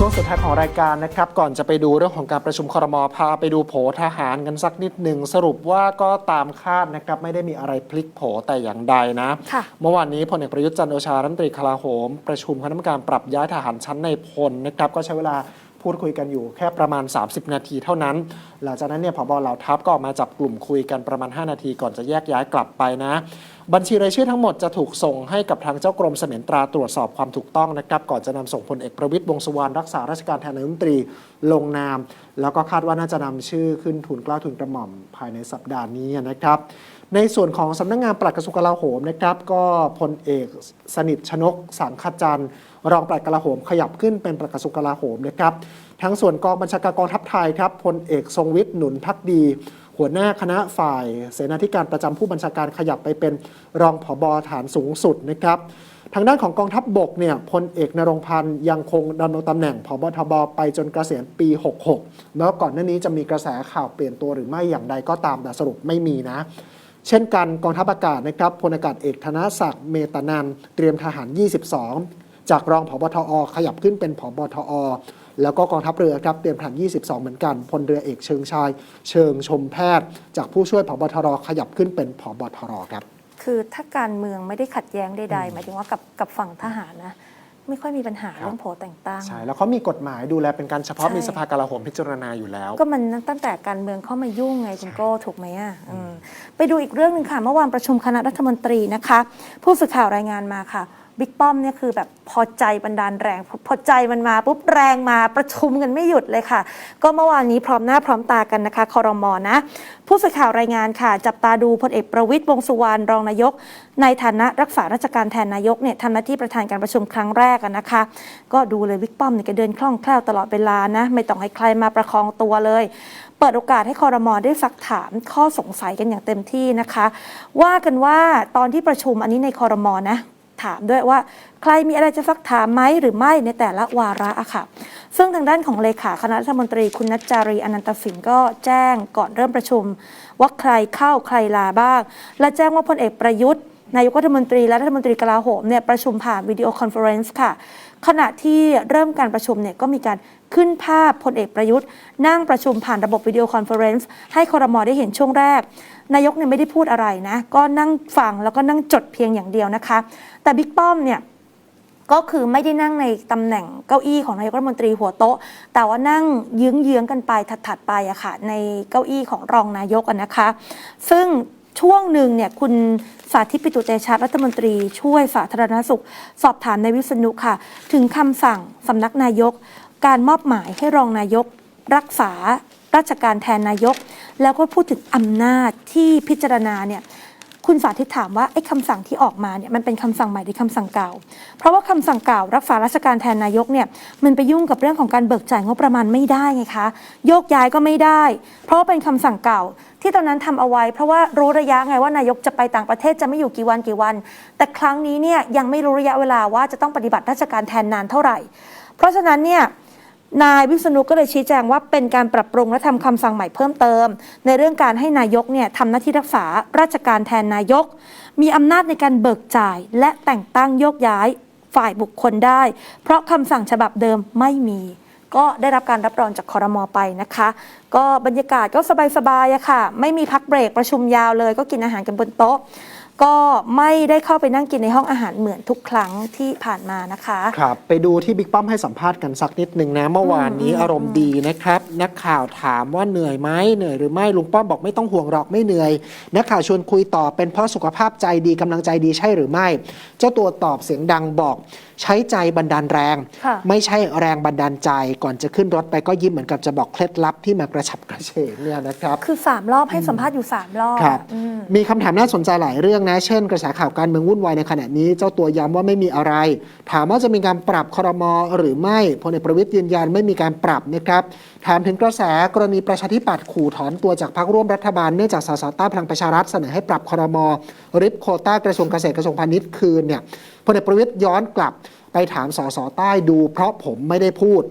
ช่วงสุดท้ายของรายการนะครับก่อนจะไปดูเรื่องของการประชุมครมพาไปดูโผทหารกันสักนิดหนึ่งสรุปว่าก็ตามคาดนะครับไม่ได้มีอะไรพลิกโผแต่อย่างใดนะค่ะเมื่อวานนี้พลเอกประยุทธ์จันทร์โอชารัฐมนตรีกลาโหม ประชุมคณะกรรมการปรับย้ายทหารชั้นในพลนะครับก็ใช้เวลาพูดคุยกันอยู่แค่ประมาณ 30 นาทีเท่านั้น หลังจากนั้นเนี่ยผบเหล่าทัพก็ออกมาจับกลุ่มคุยกันประมาณ 5 นาทีก่อนจะแยกย้ายกลับไปนะ บัญชีรายชื่อทั้งหมดจะถูกส่งให้กับทางเจ้ากรมเสมียนตราตรวจสอบความถูกต้องนะครับ ก่อนจะนำส่งพลเอกประวิตยวงสุวรรณรักษาราชการแทนนายกรัฐมนตรีลงนาม แล้วก็คาดว่าน่าจะนำชื่อขึ้นทุนกล้าทุนกระหม่อมภายในสัปดาห์นี้นะครับในส่วนของสำนักงงานปลัดกระทรวงกลาโหมนะครับก็พลเอกสนิทชนกสังขจันทร์รองปลัดกลาโหมขยับขึ้นเป็นปลัดกระทรวงกลาโหมนะครับทั้งส่วนกองบัญชาการกองทัพไทยครับพลเอกทรงวิทย์หนุนพักดี หัวหน้าคณะฝ่าย เสนาธิการประจำผู้บัญชาการขยับไปเป็นรองผบฐานสูงสุดนะครับทางด้านของกองทัพบบกเนี่ยพลเอกนรงพันธ์ยังคงดำรงตำแหน่งผบทบไปจนเกษียณปี 66 แล้วก่อนหน้านี้จะมีกระแสข่าวเปลี่ยนตัวหรือไม่อย่างใดก็ตามแต่สรุปไม่มีนะ เช่นกันกองทัพอากาศนะครับพลอากาศเอกธนศักดิ์เมตนันเตรียมทหาร 22 จากรองผบทอ ขยับขึ้นเป็นผบทอ แล้วก็กองทัพเรือครับเตรียมทหาร 22 เหมือนกันพลเรือเอกเชิงชาย เชิงชมแพทย์ จากผู้ช่วยผบทรขยับขึ้นเป็นผบทรครับ คือถ้าการเมืองไม่ได้ขัดแย้งใดๆหมายถึงว่ากับกับฝั่งทหารนะไม่ค่อยมีปัญหาครับเรื่องโผแต่งตั้ง ใช่ แล้วเขามีกฎหมายดูแลเป็นการเฉพาะใช่มีสภากลาโหมพิจารณาอยู่แล้ว ก็มันตั้งแต่การเมืองเข้ามายุ่งไงคุณโก้ถูกไหมอะอืมไปดูอีกเรื่องหนึ่งค่ะ เมื่อวานประชุมคณะรัฐมนตรีนะคะ ผู้สื่อข่าวรายงานมาค่ะ บิ๊กป้อมเนี่ยคือแบบพอใจบันดาลแรง พอใจมันมาปุ๊บแรงมาประชุมกันไม่หยุดเลยค่ะ ก็เมื่อวานนี้พร้อมหน้าพร้อมตากันนะคะคอรมอนะ ผู้สื่อข่าวรายงานค่ะ จับตาดูพลเอกประวิตยวงสุวรรณรองนายก ในฐานะรักษาราชการแทนนายกเนี่ยทำหน้าที่ประธานการประชุมครั้งแรกนะคะ ก็ดูเลยบิ๊กป้อมเนี่ยเดินคล่องแคล่วตลอดเวลานะไม่ต้องให้ใครมาประคองตัวเลยเปิดโอกาสให้คอรมอได้ซักถามข้อสงสัยกันอย่างเต็มที่นะคะ ว่ากันว่าตอนที่ประชุมอันนี้ในคอรมอนะามด้วยว่า ใครมีอะไรจะซักถามไหมหรือไม่ในแต่ละวาระอะค่ะ ซึ่งทางด้านของเลขาคณะรัฐมนตรีคุณนัจจารีอนันตสินก็แจ้งก่อนเริ่มประชุม ว่าใครเข้าใครลาบ้าง และแจ้งว่าพลเอกประยุทธ์นายกรัฐมนตรีและรัฐมนตรีกลาโหมเนี่ยประชุมผ่านวิดีโอคอนเฟอเรนซ์ค่ะ ขณะที่เริ่มการประชุมเนี่ยก็มีการขึ้นภาพพลเอกประยุทธ์ นั่งประชุมผ่านระบบวิดีโอคอนเฟอเรนซ์ให้คอรมอได้เห็นช่วงแรก นายกเนี่ยไม่ได้พูดอะไรนะ ก็นั่งฟังแล้วก็นั่งจดเพียงอย่างเดียวนะคะ แต่บิ๊กป้อมเนี่ยก็คือไม่ได้นั่งในตำแหน่งเก้าอี้ของนายกรัฐมนตรีหัวโต๊ะ แต่ว่านั่งเยื้องๆกันไปถัดๆไปอะค่ะในเก้าอี้ของรองนายกนะคะ ซึ่ง ช่วงหนึ่งเนี่ยคุณสาธิตปิตุเตชะรัฐมนตรีช่วยสาธารณสุข สอบถามในวิษณุค่ะ ถึงคำสั่งสำนักนายก การมอบหมายให้รองนายก รักษาราชการแทนนายก แล้วก็พูดถึงอำนาจที่พิจารณาเนี่ย คุณสาธิตถามว่าไอ้คำสั่งที่ออกมาเนี่ยมันเป็นคำสั่งใหม่หรือคำสั่งเก่า เพราะว่าคำสั่งเก่ารักษาราชการแทนนายกเนี่ยมันไปยุ่งกับเรื่องของการเบิกจ่ายงบประมาณไม่ได้ไงคะโยกย้ายก็ไม่ได้ เพราะว่าเป็นคำสั่งเก่าที่ตอนนั้นทำเอาไว้ เพราะว่ารู้ระยะไงว่านายกจะไปต่างประเทศจะไม่อยู่กี่วันกี่วัน แต่ครั้งนี้เนี่ยยังไม่รู้ระยะเวลาว่าจะต้องปฏิบัติราชการแทนนานเท่าไหร่ เพราะฉะนั้นเนี่ย นายวิษณุก็เลยชี้แจงว่าเป็นการปรับปรุงและทำคำสั่งใหม่เพิ่มเติม ในเรื่องการให้นายกเนี่ยทำหน้าที่รักษาราชการแทนนายก มีอำนาจในการเบิกจ่าย และแต่งตั้งโยกย้ายฝ่ายบุคคลได้ เพราะคำสั่งฉบับเดิมไม่มี ก็ได้รับการรับรองจากคอรมอไปนะคะ ก็บรรยากาศก็สบายๆอะค่ะ ไม่มีพักเบรกประชุมยาวเลย ก็กินอาหารกันบนโต๊ะ ก็ไม่ได้เข้าไปนั่งกินในห้องอาหารเหมือนทุกครั้งที่ผ่านมานะคะ ครับ ไปดูที่บิ๊กป้อมให้สัมภาษณ์กันสักนิดหนึ่งนะ เมื่อวานนี้อารมณ์ดีนะครับ นักข่าวถามว่าเหนื่อยไหมเหนื่อยหรือไม่ลุงป้อมบอกไม่ต้องห่วงหรอกไม่เหนื่อย นักข่าวชวนคุยต่อเป็นเพราะสุขภาพใจดีกำลังใจดีใช่หรือไม่ เจ้าตัวตอบเสียงดังบอกใช้ใจบันดาลแรงค่ะไม่ใช่แรงบันดาลใจก่อนจะขึ้นรถไปก็ยิ้มเหมือนกับจะบอกเคล็ดลับที่มากระฉับกระเฉงเนี่ยนะครับ คือ 3 รอบให้สัมภาษณ์อยู่ 3 รอบครับอืมมีคำถามน่าสนใจหลายเรื่องนะ เช่น กระแสข่าวการเมืองวุ่นวายในขณะนี้ เจ้าตัวย้ำว่าไม่มีอะไร ถามว่าจะมีการปรับครมหรือไม่พลเอกประวิตยยืนยันไม่มีการปรับนะครับถามถึงกระแสกรณีประชาธิปัตย์ขู่ถอนตัวจากพรรคร่วมรัฐบาลเนื่องจากสสใต้พลังประชารัฐเสนอให้ปรับครมริบโคต้ากระทรวงเกษตรกระทรวงพาณิชย์คืนเนี่ยพลเอกประวิตยย้อนกลับไปถามสสใต้ดู เพราะผมไม่ได้พูด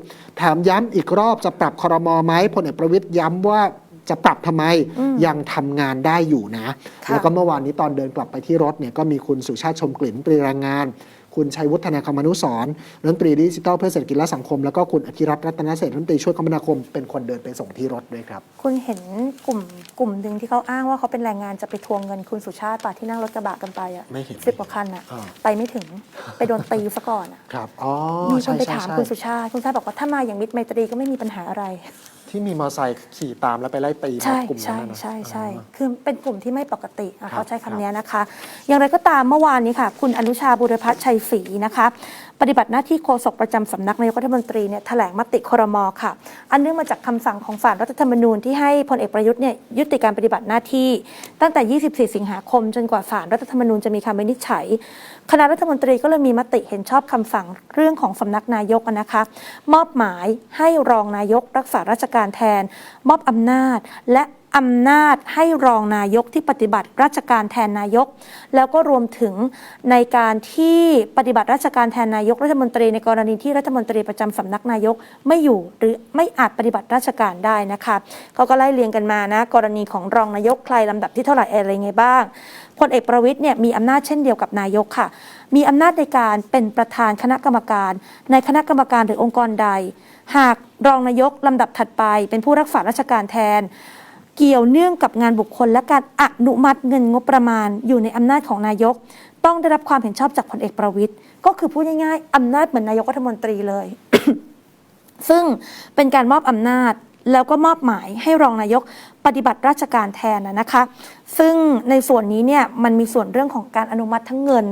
ถามย้ำอีกรอบจะปรับครมไหมพลเอกประวิตยย้ำว่า จะปรับทำไมอืมยังทำงานได้อยู่นะค่ะแล้วก็เมื่อวานนี้ตอนเดินกลับไปที่รถเนี่ยก็มีคุณสุชาติชมกลิ่นปรีแรงงาน คุณชัยวุฒนาคมนุสรณ์รัฐมนตรีดิจิทัลเพื่อเศรษฐกิจและสังคม แล้วก็คุณอภิรัตน์รัตนเศรษฐ์รัฐมนตรีช่วยคมนาคมเป็นคนเดินไปส่งที่รถด้วยครับ คุณเห็นกลุ่มกลุ่มหนึ่งที่เขาอ้างว่าเขาเป็นแรงงานจะไปทวงเงินคุณสุชาติป่ะที่นั่งรถกระบะกันไปอะไม่เห็นสิบกว่าคันอะอ่าไปไม่ถึงไปโดนตีซะก่อนอะครับอ๋อมีคใช่นไปใช่ถามใช่คุณสุชาติคุณสุชาติบอกว่าถ้ามาอย่างมิตรไมตรีก็ไม่มีปัญหาอะไร ที่มีมอเตอร์ไซค์ขี่ตามแล้วไปไล่ตีใช่กลุ่มนั้ใช่นนะนะ ใช่ใช่อ่าคือเป็นกลุ่มที่ไม่ปกติอะครับ เขาใช้คำนี้นะคะ อย่างไรก็ตามเมื่อวานนี้ค่ะ คุณอนุชาบุรพัฒน์ชัยศรีนะคะ ปฏิบัติหน้าที่โฆษกประจำสำนักนายกรัฐมนตรีเนี่ยแถลงมติครมค่ะ อันเนื่องมาจากคำสั่งของศาลรัฐธรรมนูญที่ให้พลเอกประยุทธ์เนี่ยยุติการปฏิบัติหน้าที่ ตั้งแต่ 24 สิงหาคม จนกว่าศาลรัฐธรรมนูญจะมีคำวินิจฉัย คณะรัฐมนตรีก็เลยมีมติเห็นชอบคำสั่งเรื่องของสำนักนายกนะคะ มอบหมายให้รองนายกรักษาราชการแทน มอบอำนาจ และ อำนาจให้รองนายกที่ปฏิบัติราชการแทนนายก แล้วก็รวมถึงในการที่ปฏิบัติราชการแทนนายกรัฐมนตรีในกรณีที่รัฐมนตรีประจำสำนักนายกไม่อยู่หรือไม่อาจปฏิบัติราชการได้นะคะเขาก็ไล่เรียงกันมานะ กรณีของรองนายกใครลำดับที่เท่าไหร่อะไรไงบ้างพลเอกประวิทย์เนี่ยมีอำนาจเช่นเดียวกับนายกค่ะ มีอำนาจในการเป็นประธานคณะกรรมการ ในคณะกรรมการหรือองค์กรใด หากรองนายกลำดับถัดไปเป็นผู้รักษาราชการแทน เกี่ยวเนื่องกับงานบุคคล และการอนุมัติเงินงบประมาณ อยู่ในอำนาจของนายก ต้องได้รับความเห็นชอบจากพลเอกประวิทย์ก็คือพูดง่ายๆอำนาจเหมือนนายกรัฐมนตรีเลย ซึ่งเป็นการมอบอำนาจ แล้วก็มอบหมายให้รองนายกปฏิบัติราชการแทนนะนะคะ ซึ่งในส่วนนี้เนี่ยมันมีส่วนเรื่องของการอนุมัติทั้งเงิน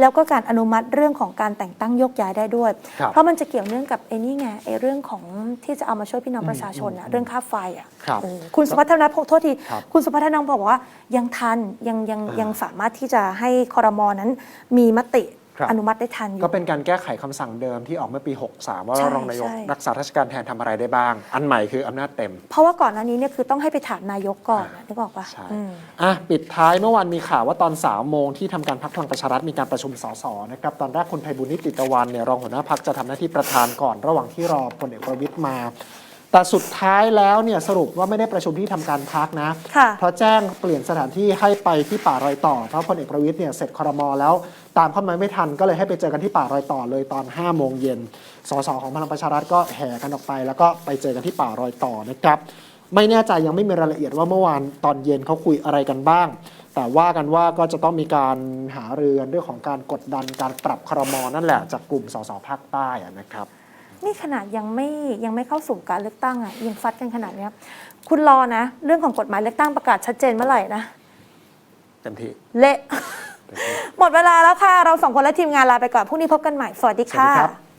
แล้วก็การอนุมัติเรื่องของการแต่งตั้งโยกย้ายได้ด้วยครับเพราะมันจะเกี่ยวเนื่องกับไอ้นี่ไงไอ้เรื่องของที่จะเอามาช่วยพี่น้องประชาชนอะเรื่องค่าไฟอะครับเออคุณสุพัฒนพงศ์โทษทีครับคุณสุพัฒนพงศ์บอกว่ายังทันยังยังอ่ายัยังสามารถที่จะให้คอรมอนั้นมีมติครับ อนุมัติได้ทันอยู่ ก็เป็นการแก้ไขคำสั่งเดิมที่ออกเมื่อปี 63 ว่าใช่รองนายกใช่ รักษาราชการแทนทำอะไรได้บ้าง อันใหม่คืออำนาจเต็ม เพราะว่าก่อนหน้านี้เนี่ยคือต้องให้ไปถามนายกก่อนนะนึกออกปะใช่ อืม อะปิดท้ายเมื่อวานมีข่าวว่าตอน3ามโมงที่ทำการพักพลังประชารัฐมีการประชุมสสนะครับตอนแรกคุณไพบุญนิติตะวันเนี่ยรองหัวหน้าพักจะทำหน้าที่ประธานก่อน ระหว่างที่รอพลเอกประวิตยมา แต่สุดท้ายแล้วเนี่ยสรุปว่าไม่ได้ประชุมที่ทำการพักนะค่ะเพราะแจ้งเปลี่ยนสถานที่ให้ไปที่ป่ารอยต่อ เพราะพลเอกประวิตยเนี่ยเสร็จครมแล้ว ตามเข้ามาไม่ทันก็เลยให้ไปเจอกันที่ป่ารอยต่อเลยตอน5โมงเย็นสสของพลังประชารัฐก็แห่กันออกไป แล้วก็ไปเจอกันที่ป่ารอยต่อนะครับไม่แน่ใจยังไม่มีรายละเอียดว่าเมื่อวานตอนเย็นเขาคุยอะไรกันบ้าง แต่ว่ากันว่าก็จะต้องมีการหารือกันเรื่องของการกดดันการปรับครมนั่นแหละจากกลุ่มสสภาคใต้อะนะครับ นี่ขนาดยังไม่ยังไม่เข้าสู่การเลือกตั้งอะยังฟัดกันขนาดเนี้ยคุณรอนะ เรื่องของกฎหมายเลือกตั้งประกาศชัดเจนเมื่อไหร่นะเต็มที่เละ หมดเวลาแล้วค่ะ เราสองคนและทีมงานลาไปก่อนพรุ่งนี้พบกันใหม่ สวัสดีสวัสค่ะดีครับ